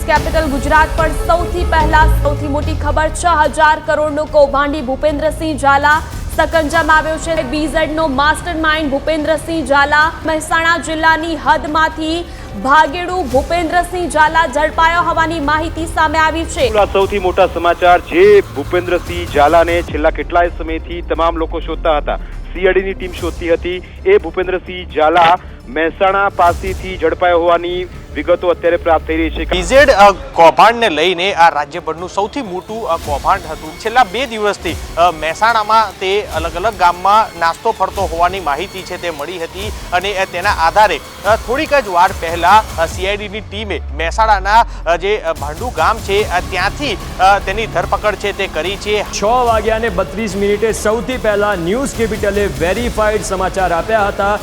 Capital Gujarat પર સૌથી પહેલા, સૌથી મોટી ખબર છ હજાર કરોડનો કૌભાંડી ભૂપેન્દ્રસિંહ ઝાલા સકંજામાં આવ્યો છે. બીઝેડનો માસ્ટર માઇન્ડ ભૂપેન્દ્રસિંહ ઝાલા મહેસાણા જિલ્લાની હદમાંથી ભાગેડુ ભૂપેન્દ્રસિંહ ઝાલા ઝડપાયો હોવાની માહિતી સામે આવી છે. સૌથી મોટા સમાચાર જે ભૂપેન્દ્રસિંહ ઝાલાને છેલ્લા કેટલાય સમયથી તમામ લોકો શોધતા હતા. સીઆઈડીની ટીમ શોધતી હતી. એ ભૂપેન્દ્રસિંહ ઝાલા મહેસાણા પાસેથી ઝડપાયો હોવાની વિગતો અત્યારે પ્રાપ્ત થઈ રહી છે. ડીઝેડ કૌભાંડને લઈને આ રાજ્યભરનું સૌથી મોટું કૌભાંડ હતું. છેલ્લા બે દિવસથી મહેસાણામાં તે અલગ અલગ ગામમાં નાસ્તો ફરતો હોવાની માહિતી છે તે મળી હતી અને તેના આધારે થોડીક જ વાર પહેલાં સીઆઈડીની ટીમે મહેસાણાના જે ભાંડુ ગામ છે ત્યાંથી તેની ધરપકડ છે તે કરી છે. છ વાગ્યાને બત્રીસ મિનિટે સૌથી પહેલા ન્યૂઝ કેપિટલે વેરીફાઈડ સમાચાર આપ્યા હતા.